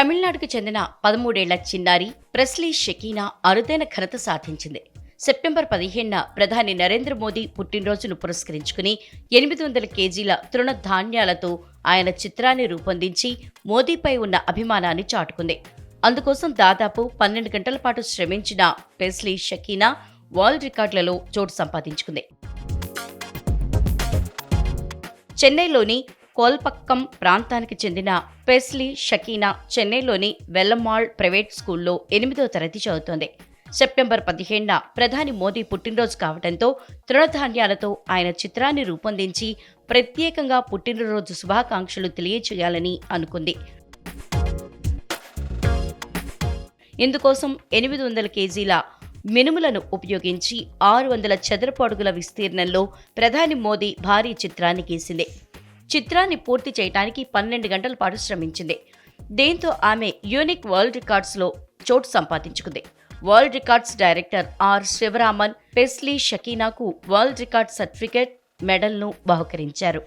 తమిళనాడుకు చెందిన పదమూడేళ్ళ చిన్నారి ప్రెస్లీ షకీనా అరుదైన ఘనత సాధించింది. సెప్టెంబర్ పదిహేనున ప్రధాని నరేంద్ర మోదీ పుట్టినరోజును పురస్కరించుకుని ఎనిమిది వందల కేజీల తృణధాన్యాలతో ఆయన చిత్రాన్ని రూపొందించి మోదీపై ఉన్న అభిమానాన్ని చాటుకుంది. అందుకోసం దాదాపు పన్నెండు గంటల పాటు శ్రమించిన పెస్లీ షకీనా వరల్డ్ రికార్డులలో చోటు సంపాదించుకుంది. చెన్నైలోని కోల్పక్కం ప్రాంతానికి చెందిన పెస్లీ షకీనా చెన్నైలోని వెల్లమాల్ ప్రైవేట్ స్కూల్లో ఎనిమిదో తరగతి చదువుతోంది. సెప్టెంబర్ పదిహేనున ప్రధాని మోదీ పుట్టినరోజు కావడంతో తృణధాన్యాలతో ఆయన చిత్రాన్ని రూపొందించి ప్రత్యేకంగా పుట్టినరోజు శుభాకాంక్షలు తెలియచేయాలని అనుకుంది. ఇందుకోసం ఎనిమిది వందల కేజీల మినుములను ఉపయోగించి ఆరు వందల చదరపు అడుగుల విస్తీర్ణంలో ప్రధాని మోదీ భారీ చిత్రాన్ని గీసింది. చిత్రాన్ని పూర్తి చేయడానికి పన్నెండు గంటల పాటు శ్రమించింది. దీంతో ఆమె యూనిక్ వరల్డ్ రికార్డ్స్లో చోటు సంపాదించుకుంది. World records director R Sivaraman పెస్లీ షకీనాకు వరల్డ్ రికార్డ్ సర్టిఫికేట్ మెడల్ను బహుకరించారు.